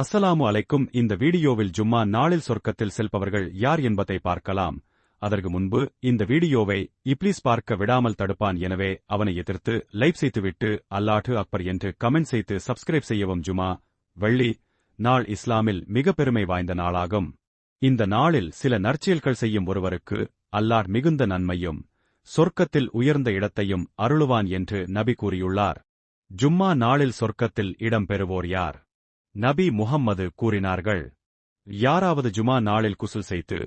அஸ்ஸலாமு அலைக்கும். இந்த வீடியோவில் ஜும்மா நாளில் சொர்க்கத்தில் செல்பவர்கள் யார் என்பதை பார்க்கலாம். அதற்கு முன்பு இந்த வீடியோவை இப்ளீஸ் பார்க்க விடாமல் தடுப்பான் எனவே அவனை எதிர்த்து லைவ் செய்துவிட்டு அல்லாட்டு அக்பர் என்று கமெண்ட் செய்து சப்ஸ்கிரைப் செய்யவும் ஜுமா வெள்ளி நாள் இஸ்லாமில் மிக பெருமை வாய்ந்த நாளாகும். இந்த நாளில் சில நற்செயல்கள் செய்யும் ஒருவருக்கு அல்லாஹ் மிகுந்த நன்மையும் சொர்க்கத்தில் உயர்ந்த இடத்தையும் அருளுவான் என்று நபி கூறியுள்ளார். ஜும்மா நாளில் சொர்க்கத்தில் இடம் பெறுவோர் யார்? நபி முஹம்மது கூறினார்கள். யாராவது ஜுமா நாளில் குசுல் செய்து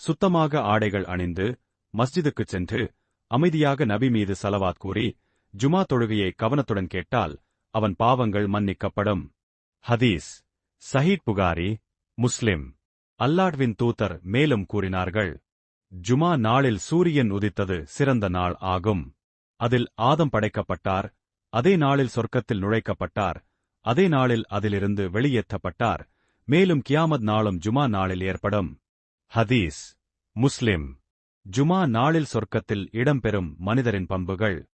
சுத்தமாக ஆடைகள் அணிந்து மஸ்ஜிதுக்குச் சென்று அமைதியாக நபி மீது சலவாத் கூறி ஜுமா தொழுகையை கவனத்துடன் கேட்டால் அவன் பாவங்கள் மன்னிக்கப்படும். ஹதீஸ். சஹீத் புகாரி முஸ்லிம். அல்லாட்வின் தூதர் மேலும் கூறினார்கள். ஜுமா நாளில் சூரியன் உதித்தது சிறந்த நாள் ஆகும். அதில் ஆதம் படைக்கப்பட்டார் அதே நாளில் சொர்க்கத்தில் நுழைக்கப்பட்டார் அதே நாளில் அதிலிருந்து வெளியேற்றப்பட்டார். மேலும் கியாமத் நாளும் ஜுமா நாளில் ஏற்படும். ஹதீஸ். முஸ்லிம். ஜுமா நாளில் சொர்க்கத்தில் இடம்பெறும் மனிதரின் பண்புகள்.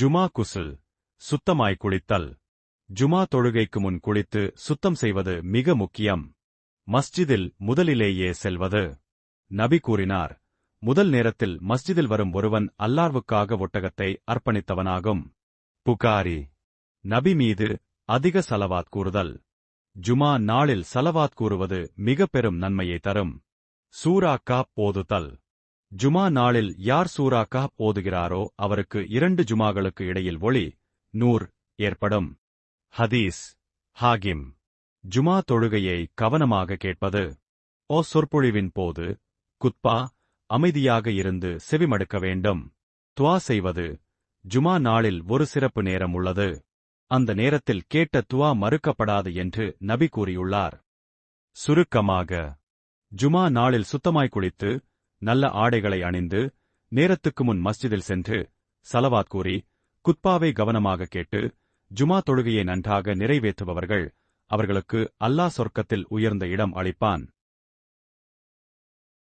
ஜுமா குசுல். சுத்தமாய் குளித்தல். ஜுமா தொழுகைக்கு முன் குளித்து சுத்தம் செய்வது மிக முக்கியம். மஸ்ஜிதில் முதலிலேயே செல்வது. நபி கூறினார் முதல் நேரத்தில் மஸ்ஜிதில் வரும் ஒருவன் அல்லார்வுக்காக ஒட்டகத்தை அர்ப்பணித்தவனாகும். புகாரி. நபி மீது அதிக சலவாத் கூறுதல். ஜுமா நாளில் சலவாத் கூறுவது மிக பெரும் நன்மையை தரும். சூராக்கா போதுதல் ஜுமா நாளில் யார் சூராக்கா போதுகிறாரோ அவருக்கு இரண்டு ஜுமாகளுக்கு இடையில் ஒளி நூர் ஏற்படும். ஹதீஸ். ஹாகிம். ஜுமா தொழுகையை கவனமாக கேட்பது. ஓ சொற்பொழிவின் போது குத்பா அமைதியாக இருந்து செவிமடுக்க வேண்டும். துவா செய்வது. ஜுமா நாளில் ஒரு சிறப்பு நேரம் உள்ளது. அந்த நேரத்தில் கேட்ட துவா மறுக்கப்படாது என்று நபி கூறியுள்ளார். சுருக்கமாக ஜுமா நாளில் சுத்தமாய் குளித்து நல்ல ஆடைகளை அணிந்து நேரத்துக்கு முன் மஸ்ஜிதில் சென்று சலவாத் கூறி குத்பாவை கவனமாக கேட்டு ஜுமா தொழுகையை நன்றாக நிறைவேற்றுபவர்கள் அவர்களுக்கு அல்லாஹ் சொர்க்கத்தில் உயர்ந்த இடம் அளிப்பான்.